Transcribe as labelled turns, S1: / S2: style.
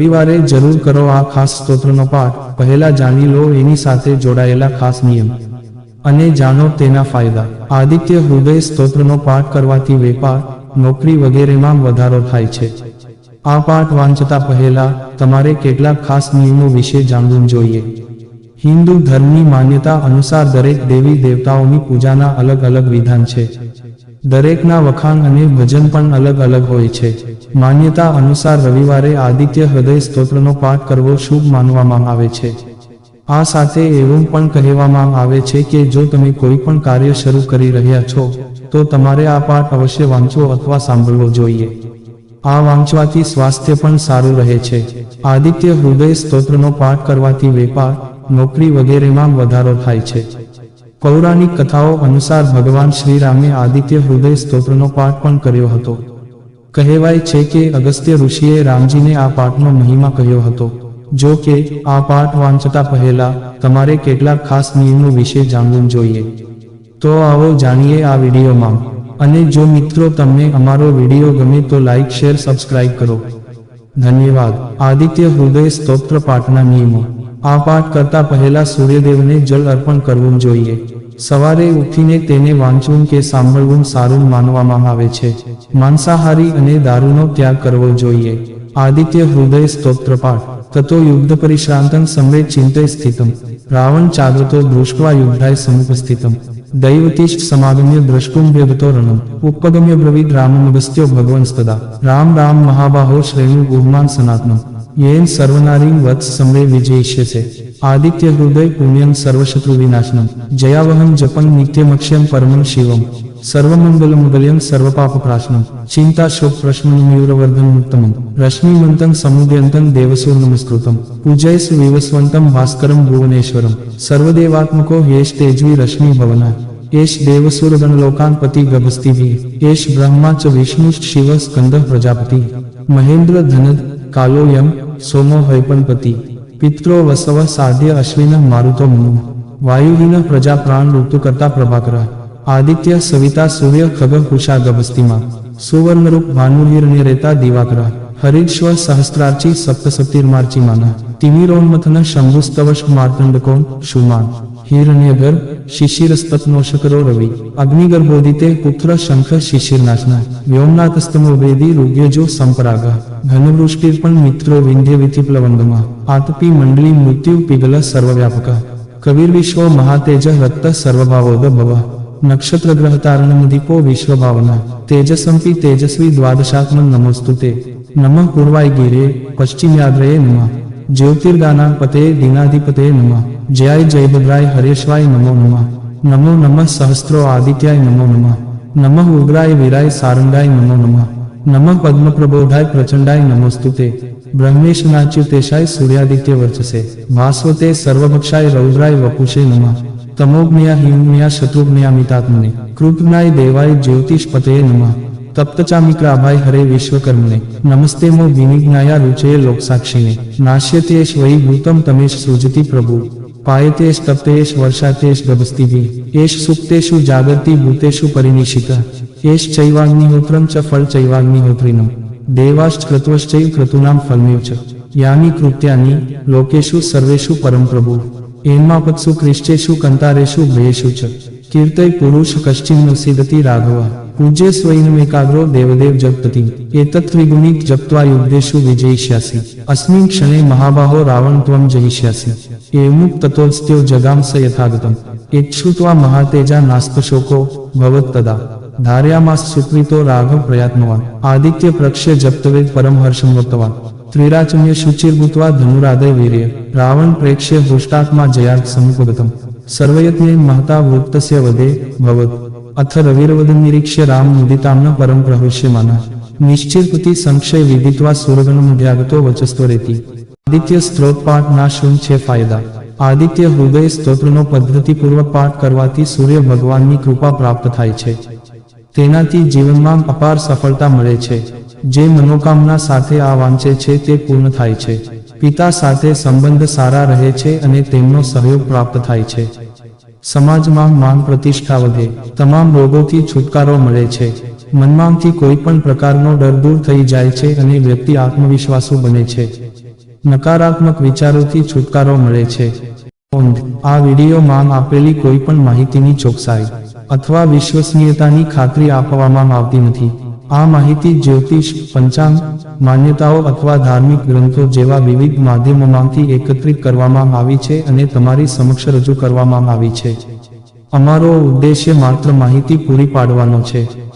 S1: રવિવારે જરૂર કરો આ ખાસ સ્તોત્રનો પાઠ. પહેલા જાણી લો એની સાથે જોડાયેલા ખાસ નિયમ. અને જાણો તેના ફાયદા. આદિત્ય હૃદય સ્તોત્રનો પાઠ કરવાથી વેપાર, નોકરી વગેરેમાં વધારો થાય છે. આ પાઠ વાંચતા પહેલા તમારે કેટલાક ખાસ નિયમો વિશે જાણવું જોઈએ. હિન્દુ ધર્મની માન્યતા અનુસાર દરેક દેવી દેવતાઓની પૂજાના અલગ અલગ વિધાન છે. દરેકના વખાણ અને ભજન પણ અલગ અલગ હોય છે. માન્યતા અનુસાર રવિવારે આદિત્ય હૃદય સ્તોત્રનો પાઠ કરવો શુભ માનવામાં આવે છે. આ સાથે એવું પણ કહેવામાં આવે છે કે જો તમે કોઈ પણ કાર્ય શરૂ કરી રહ્યા છો, તો તમારે આ પાઠ અવશ્ય વાંચવો અથવા સાંભળવો જોઈએ. આ વાંચવાથી સ્વાસ્થ્ય પણ સારું રહે છે. આદિત્ય હૃદય સ્તોત્રનો પાઠ કરવાથી વેપાર, નોકરી વગેરેમાં વધારો થાય છે. પૌરાણિક કથાઓ અનુસાર ભગવાન શ્રીરામે આદિત્ય હૃદય સ્તોત્રનો પાઠ પણ કર્યો હતો. કહેવાય છે કે અગસ્ત્ય ઋષિએ રામજીને આ પાઠનો મહિમા કહ્યો હતો. જો કે, આ પાઠ વાંચતા પહેલા તમારે કેટલાક ખાસ નિયમો વિશે જાણવું જોઈએ. તો આવો જાણીએ આ વિડીયોમાં. અને જો મિત્રો તમને અમારો વીડિયો ગમે તો લાઇક શેર સબસ્ક્રાઇબ કરો. ધન્યવાદ. આદિત્ય હૃદય સ્તોત્ર પાઠના નિયમો. આ પાઠ કરતા પહેલા સૂર્યદેવને જલ અર્પણ કરવું જોઈએ. સવારે ઉઠીને તેને વાંચવું કે સાંભળવું સારું માનવામાં આવે છે. માંસાહારી અને દારૂનો ત્યાગ કરવો જોઈએ. આદિત્ય હૃદય સ્તોત્રપાઠ તતો યુદ્ધ પરિશ્રાંતં સમ્રે ચિંતય સ્થિતમ. રાવણ ચાગ્રતો દૃષ્ટવા યુદ્ધાય સમુપસ્થિતમ દૈવતિષ્ઠ સમાગમ્ય દ્રષ્ટુંભ્યગતો રણમ. ઉપગમ્ય બ્રવીદ રામમગસ્ત્યો ભગવંસ્તદા. રામ રામ મહાબાહો શ્રેણુ ગુહમાન સનાતનમ. યેન સર્વનારીમ વત્સ સમ્રે વિજયિષ્યસે આદિત્ય હૃદય પુણ્યમ સર્વશત્રુ વિનાશનમ જયાવહમ જપં નિત્યમક્ષ્યમ પરમમ શિવમ સર્વમંગલમંગલ્યમ સર્વપાપપ્રાશનમ ચિંતા શોક પ્રશ્નમયુરવર્ધન ઉત્તમમ રશ્મિમંતં સમુદ્યંતં દેવસુર નમસ્કૃતમ પૂજયસ વિવસ્વંતમ ભાસ્કરમ ભુવનેશ્વરમ સર્વદેવાત્મકો હેશ તેજવી રશ્મિ ભવના એશ દેવસુરગણલોકાનપતિ ગભસ્તિભી એશ બ્રહ્મા ચ વિષ્ણુશ્ચ શિવ સ્કંદ પ્રજાપતિ, મહેન્દ્ર ધનદ કાલોયમ સોમો હૈપનપતિ, પિત્રો વસવ સાધ્ય અશ્વિન મારુતો મનુ વાયુહીન પ્રજા પ્રાણ ઋતુ કરતા પ્રભાકર, આદિત્ય સવિતા સૂર્ય ખગ કુશા ગભસ્તિમાં સુવર્ણરૂપ ભાનુહિરણ્ય રેતા દિવાકર, હરિશ્વ સહસ્ત્રાર્ચી સપ્તસપ્તિર્માર્ચિમાના તિમિરોન્મથન શંભુસ્તવશ માર્તંડકોણ શુમાન હિરણ્યગર શકરો રવિ અગ્નિગર્ભોદિતે પુત્ર શંખ શિશિરનાશના વ્યોમનાથસ્તમો વેદી રુગ્યજો સંપરાગ ઘનવૃષ્ટિર્પણ મિત્રો વિંધ્ય વિધિપ્લવંગમાં આતપી મંડળી મૃત્યુ પિગલ સર્વવ્યાપક કવિર્વિશ્વ મહાતેજ રક્ત સર્વભાવોદ ભવ નક્ષત્ર ગ્રહ તારણમ દીપો વિશ્વભાવના તેજસંપી તેજસ્વી દ્વાદશાત્મન નમોસ્તુ તે નમઃ પૂર્વાય ગિરે પશ્ચિમ્યાદ્રયે નમઃ જ્યોતિર્ગાના પતે દિનાધિપતે નમઃ જયાય જયભદ્રાય હરેશ્વાય નમો નમઃ. નમો નમઃ સહસ્ત્રો આદિત્યાય નમો નમઃ. નમઃ ઉગ્રાય વીરાય સારંગાય નમો નમઃ. નમઃ પદ્મપ્રબોધાય પ્રચંડાય નમોસ્તુતે. બ્રહ્મેશનાચ્યુતેશાય સૂર્યાદિત્ય વર્ચસે. ભાસ્વતે સર્વભક્ષાય રૌદ્રાય વપુષે નમઃ. તમોગ્નયા હિમગ્નયા શત્રુઘ્નયામિતાત્મને કૃપનાય દેવાય જ્યોતિષપતये નમઃ. તપ્તચામિક્રાભાય હરે વિશ્વકર્મને. નમસ્તે મો વિનિજ્ઞાયા રુચયે લોકસાક્ષીને. નાશ્યતેશ વૈ ભૂતમ તમેશ સૃજતિ પ્રભુ. પાયતેશ તપ્તેશ વર્ષાતેશ ગભસ્તિભી એશ સુપ્તેશુ જાગર્તિ ભૂતેશુ પરિનિશિત એશ ચૈવાગ્નિહોત્રમ ચ ફળ ચૈવાગ્નિહોત્રિનમ દેવાશ્ચ કૃત્વશ્ચૈવ ક્રતુનામ ફલમેવ ચ યાની કૃત્યાની લોકેશુ સર્વેશુ પરમ પ્રભુ એન્માપત્સુ ક્રિશ્ચેષુ કંતારેશુ ભયેશુ ચ, કીર્તય પુરુષ કશ્ચિન્ન સિદતિ રાઘવ, પૂજ્ય સ્વયંમેકાગ્રો દેવદેવ જગપતિ એતત્ત્રિગુણિક જપ્ત્વા યુદ્ધેષુ વિજયિષ્યાસી, અસ્મિન ક્ષણે મહાબાહો રાવણ ત્વમ જયિષ્યાસી. ఏముక్ తతోస్త్యో జగాంస యథాగతం ఇచ్చుత్వా మహాతేజా నాస్తశోకో భవత్తదా ధార్యామాస్ సుకృతో రాఘవ ప్రయత్నవాన్ ఆదిత్య ప్రక్ష్య జప్తవేద్ పరంహర్షం వర్తవాన్ త్రిరాచమ్య శుచిర్భూత్వా ధనురాదయ వీర్య రావణ్ ప్రేక్ష్య హృష్టాత్మా జయాత్ సముపగతం సర్వయత్నే మహతా వృత్తస్య వదే భవత్ అథ రవిరవదం నిరీక్ష్య రామ ముదితామ్న పరం ప్రహృష్యమాన નિશ્ચિત સંક્ષય વિદિત્વા સુરગણમ ધ્યાગતો વચસ્તો રેતી આદિત્ય સ્ત્રોત પાઠના શું છે ફાયદા આદિત્ય હૃદય સ્તોત્રનો પદ્ધતિપૂર્વક પાઠ કરવાથી સૂર્ય ભગવાનની કૃપા પ્રાપ્ત થાય છે। તેનાથી જીવનમાં અપાર સફળતા મળે છે। જે મનોકામના સાથે આ વાંચે છે તે પૂર્ણ થાય છે। પિતા સાથે સંબંધ સારા રહે છે અને તેમનો સહયોગ પ્રાપ્ત થાય છે। સમાજમાં માન પ્રતિષ્ઠા વધે, તમામ રોગોથી છુટકારો મળે છે। મનમાંથી કોઈ પણ પ્રકારનો ડર દૂર થઈ જાય છે અને વ્યક્તિ આત્મવિશ્વાસુ બને છે। નકારાત્મક વિચારોથી છુટકારો મળે છે. ઊંઘ આ વિડીયોમાં આપેલી કોઈ પણ માહિતીની ચોકસાઈ અથવા વિશ્વસનીયતાની ખાતરી આપવામાં આવતી નથી. આ માહિતી જ્યોતિષ, પંચાંગ, માન્યતાઓ અથવા ધાર્મિક ગ્રંથો જેવા વિવિધ માધ્યમોમાંથી એકત્રિત કરવામાં આવી છે અને તમારી સમક્ષ રજૂ કરવામાં આવી છે. અમારો ઉદ્દેશ્ય માત્ર માહિતી પૂરી પાડવાનો છે.